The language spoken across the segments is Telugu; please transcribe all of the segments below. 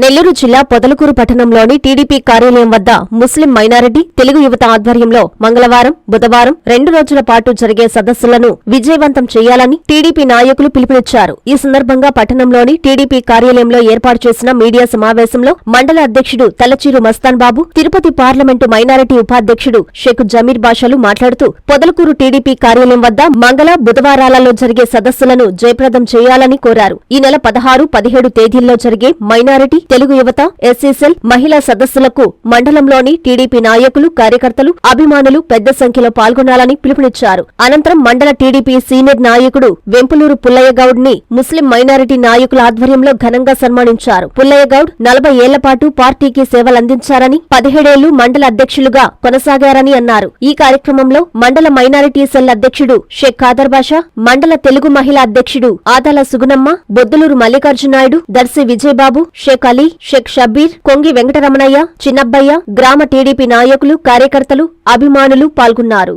నెల్లూరు జిల్లా పొదలకూరు పట్టణంలోని టీడీపీ కార్యాలయం వద్ద ముస్లిం మైనారిటీ తెలుగు యువత ఆధ్వర్యంలో మంగళవారం బుధవారం రెండు రోజుల పాటు జరిగే సదస్సులను విజయవంతం చేయాలని టీడీపీ నాయకులు పిలుపునిచ్చారు. ఈ సందర్భంగా పట్టణంలోని టీడీపీ కార్యాలయంలో ఏర్పాటు చేసిన మీడియా సమావేశంలో మండల అధ్యక్షుడు తలచీరు మస్తాన్ బాబు తిరుపతి పార్లమెంటు మైనారిటీ ఉపాధ్యక్షుడు షేక్ జమీర్ బాషాలు మాట్లాడుతూ పొదలకూరు టీడీపీ కార్యాలయం వద్ద మంగళ బుధవారాలలో జరిగే సదస్సులను జయప్రదం చేయాలని కోరారు. ఈ నెల పదహారు పదిహేడు తేదీల్లో జరిగే మైనారిటీ తెలుగు యువత ఎస్సీసెల్ మహిళా సదస్సులకు మండలంలోని టీడీపీ నాయకులు కార్యకర్తలు అభిమానులు పెద్ద సంఖ్యలో పాల్గొనాలని పిలుపునిచ్చారు. అనంతరం మండల టీడీపీ సీనియర్ నాయకుడు వెంపులూరు పుల్లయ్య గౌడ్ని ముస్లిం మైనారిటీ నాయకుల ఆధ్వర్యంలో ఘనంగా సన్మానించారు. పుల్లయ్య గౌడ్ నలభై ఏళ్ళపాటు పార్టీకి సేవలందించారని పదిహేడేళ్ళు మండల అధ్యక్షులుగా కొనసాగారని అన్నారు. ఈ కార్యక్రమంలో మండల మైనారిటీ సెల్ అధ్యక్షుడు షేక్ ఖాదర్ బాషా మండల తెలుగు మహిళా అధ్యక్షుడు ఆదాల సుగుణమ్మ బొద్దులూరు మల్లికార్జునాయుడు దర్శి విజయబాబు షేక్ అలీ షేక్ షబ్బీర్ కొంగి వెంకటరమణయ్య చిన్నబ్బయ్య గ్రామ టీడీపీ నాయకులు కార్యకర్తలు అభిమానులు పాల్గొన్నారు.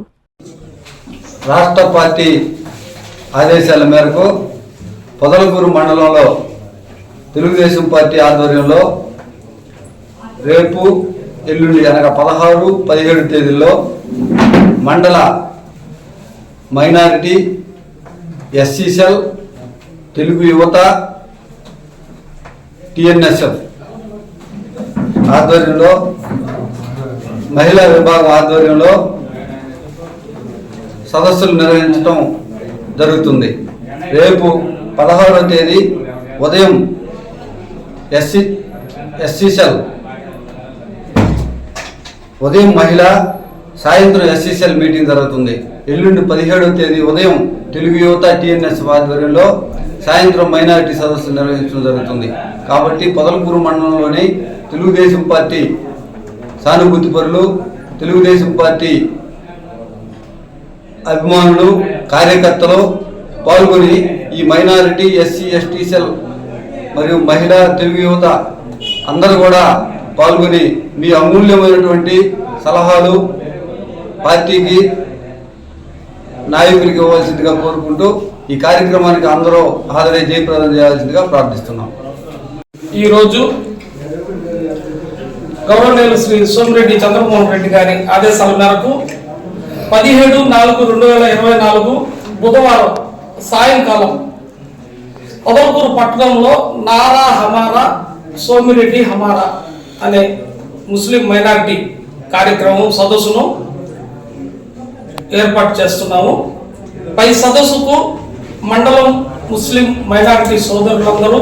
రాష్ట్ర పార్టీ ఆదేశాల మేరకు పొదలగూరు మండలంలో తెలుగుదేశం పార్టీ ఆధ్వర్యంలో రేపు ఎల్లుండి అనగా పదహారు పదిహేడు తేదీల్లో మండల మైనారిటీ ఎస్సీసెల్ తెలుగు యువత టిఎన్ఎస్ఎఫ్. ఆధ్వర్యంలో మహిళా విభాగం ఆధ్వర్యంలో సదస్సులు నిర్వహించడం జరుగుతుంది. రేపు పదహారవ తేదీ ఉదయం ఎస్సీ ఎస్సీసెల్ ఉదయం మహిళా సాయంత్రం ఎస్సీసెల్ మీటింగ్ జరుగుతుంది. ఎల్లుండి పదిహేడవ తేదీ ఉదయం తెలుగు యువత టిఎన్ఎస్ ఆధ్వర్యంలో సాయంత్రం మైనారిటీ సదస్సు నిర్వహించడం జరుగుతుంది. కాబట్టి పొదలకూరు మండలంలోని తెలుగుదేశం పార్టీ సానుభూతి పరులు తెలుగుదేశం పార్టీ అభిమానులు కార్యకర్తలు పాల్గొని ఈ మైనారిటీ ఎస్సీ ఎస్టీసెల్ మరియు మహిళా తెలుగు యువత అందరూ కూడా పాల్గొని మీ అమూల్యమైనటువంటి సలహాలు పార్టీకి నాయకుడికి ఇవ్వాల్సిందిగా కోరుకుంటూ ఈ కార్యక్రమానికి అందరూ హాజరై జయప్రదం చేయాల్సిందిగా ప్రార్థిస్తున్నాం. ఈరోజు గవర్నర్ శ్రీ సోమిరెడ్డి చంద్రమోహన్ రెడ్డి గారి ఆదేశాల మేరకు పదిహేడు నాలుగు రెండు వేల ఇరవై నాలుగు బుధవారం సాయంకాలం పొదలకూరు పట్టణంలో నారా హమారా సోమిరెడ్డి హమారా అనే ముస్లిం మైనారిటీ కార్యక్రమం సదస్సును ఏర్పాటు చేస్తున్నాము. పై సదస్సుకు మండలం ముస్లిం మైనారిటీ సోదరులందరూ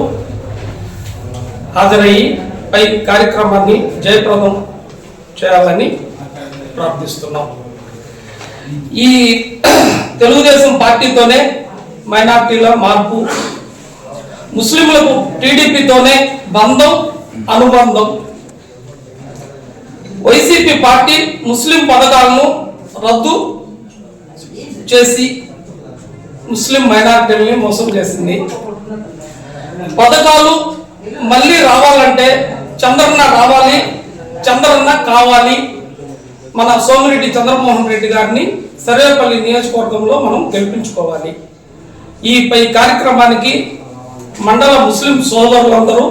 హాజరయ్యి పై కార్యక్రమాన్ని జయప్రదం చేయాలని ప్రార్థిస్తున్నాం. ఈ తెలుగుదేశం పార్టీతోనే మైనార్టీల మార్పు ముస్లింలకు టీడీపీతోనే బంధం అనుబంధం. వైసీపీ పార్టీ ముస్లిం పథకాలను రద్దు చేసి ముస్లిం మైనార్టీలని మోసం చేసింది. పథకాలు మళ్ళీ రావాలంటే చంద్రన్న రావాలి చంద్రన్న కావాలి. మన సోమిరెడ్డి చంద్రమోహన్ రెడ్డి గారిని సర్వేపల్లి నియోజకవర్గంలో మనం గెలిపించుకోవాలి. ఈ పై కార్యక్రమానికి మండల ముస్లిం సోదరులందరూ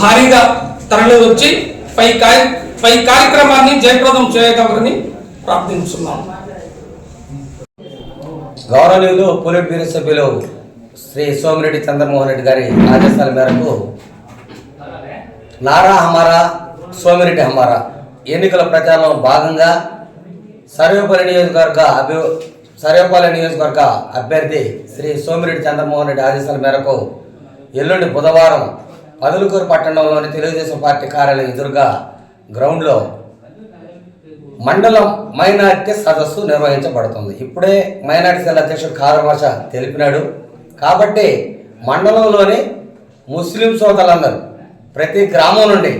భారీగా తరలి వచ్చి పై కార్య పై కార్యక్రమాన్ని జయప్రదం చేయగలరని ప్రార్థించున్నాము గౌరవనీయులు పోలిట్ బ్యూరో సభ్యులు శ్రీ సోమిరెడ్డి చంద్రమోహన్ రెడ్డి గారి ఆదేశాల మేరకు నారా హమారా సోమిరెడ్డి హమారా ఎన్నికల ప్రచారంలో భాగంగా సర్వేపల్లి నియోజకవర్గ అభి సర్వేపల్లి నియోజకవర్గ అభ్యర్థి శ్రీ సోమిరెడ్డి చంద్రమోహన్ రెడ్డి ఆదేశాల మేరకు ఎల్లుండి బుధవారం పదులుకూరు పట్టణంలోని తెలుగుదేశం పార్టీ కార్యాలయం ఎదురుగా గ్రౌండ్లో మండలం మైనార్టీ సదస్సు నిర్వహించబడుతుంది. ఇప్పుడే మైనార్టీ సెల్ అధ్యక్షుడు కారమాష తెలిపినాడు. కాబట్టి మండలంలోని ముస్లిం సోదరులందరూ ప్రతి గ్రామం నుండి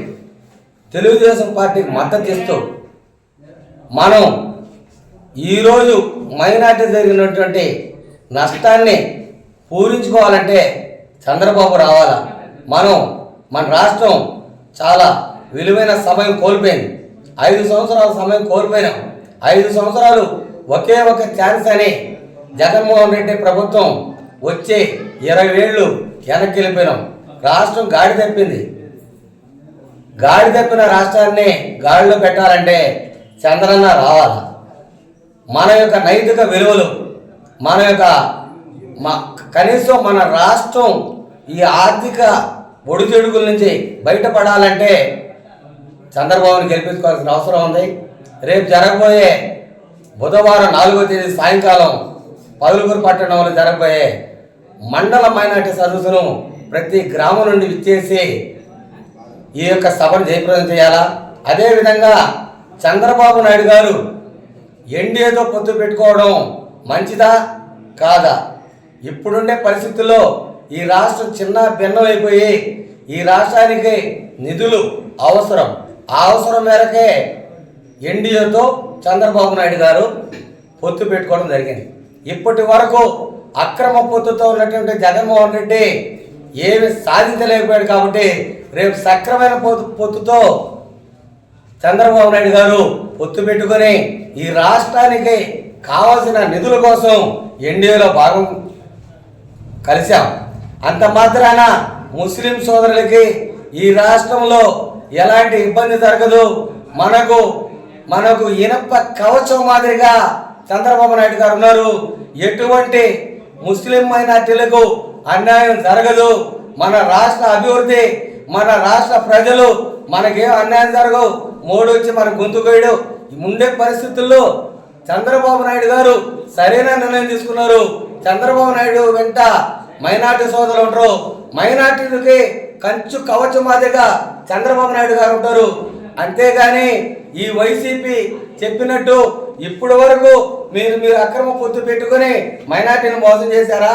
తెలుగుదేశం పార్టీకి మద్దతు ఇస్తూ మనం ఈరోజు మైనార్టీ జరిగినటువంటి నష్టాన్ని పూరించుకోవాలంటే చంద్రబాబు రావాలా? మనం మన రాష్ట్రం చాలా విలువైన సమయం కోల్పోయింది. ఐదు సంవత్సరాల సమయం కోల్పోయినాం. ఐదు సంవత్సరాలు ఒకే ఒక ఛాన్స్ అని జగన్మోహన్ రెడ్డి ప్రభుత్వం వచ్చే ఇరవై ఏళ్ళు వెనక్కి వెళ్ళిపోయినాం రాష్ట్రం గాడి తప్పింది. గాడి తప్పిన రాష్ట్రాన్ని గాడిలో పెట్టాలంటే చంద్రన్న రావాలి? మన యొక్క నైతిక విలువలు మన యొక్క మా కనీసం మన రాష్ట్రం ఈ ఆర్థిక ఒడిదుడుకుల నుంచి బయటపడాలంటే చంద్రబాబుని గెలిపించుకోవాల్సిన అవసరం ఉంది. రేపు జరగబోయే బుధవారం నాలుగో తేదీ సాయంకాలం పదులుగురు పట్టణంలో జరగబోయే మండల మైనార్టీ సర్వీసును ప్రతి గ్రామం నుండి విచ్చేసి ఈ యొక్క సభను జయప్రదం చేయాలా? అదేవిధంగా చంద్రబాబు నాయుడు గారు ఎన్డీఏతో పొత్తు పెట్టుకోవడం మంచిదా? కాదా? ఇప్పుడుండే పరిస్థితుల్లో ఈ రాష్ట్రం చిన్న భిన్నమైపోయి ఈ రాష్ట్రానికి నిధులు అవసరం. ఆ అవసరం మేరకే ఎన్డీఏతో చంద్రబాబు నాయుడు గారు పొత్తు పెట్టుకోవడం జరిగింది. ఇప్పటి వరకు అక్రమ పొత్తుతో ఉన్నటువంటి జగన్మోహన్ రెడ్డి ఏమి సాధించలేకపోయాడు కాబట్టి రేపు సక్రమైన పొత్తు పొత్తుతో చంద్రబాబు నాయుడు గారు పొత్తు పెట్టుకొని ఈ రాష్ట్రానికి కావాల్సిన నిధుల కోసం ఎన్డీఏలో భాగం కలిశాం. అంత మాత్రాన ముస్లిం సోదరులకి ఈ రాష్ట్రంలో ఎలాంటి ఇబ్బంది జరగదు. మనకు మనకు ఇనప కవచం మాదిరిగా చంద్రబాబు నాయుడు గారు ఉన్నారు. ఎటువంటి ముస్లిం మైనార్టీలకు అన్యాయం జరగదు. మన రాష్ట్ర అభివృద్ధి మన రాష్ట్ర ప్రజలు మనకేం అన్యాయం జరగవు. మోడీ వచ్చి మన గొంతు కోయడు ఉండే పరిస్థితుల్లో చంద్రబాబు నాయుడు గారు సరైన నిర్ణయం తీసుకున్నారు. చంద్రబాబు నాయుడు వెంట మైనార్టీ సోదరులు ఉంటారు. మైనార్టీలకి కంచు కవచం మాదిరిగా చంద్రబాబు నాయుడు గారు ఉంటారు. అంతేగాని ఈ వైసీపీ చెప్పినట్టు ఇప్పటి వరకు మీరు మీరు అక్రమ పొత్తు పెట్టుకుని మైనార్టీని మోసం చేశారా?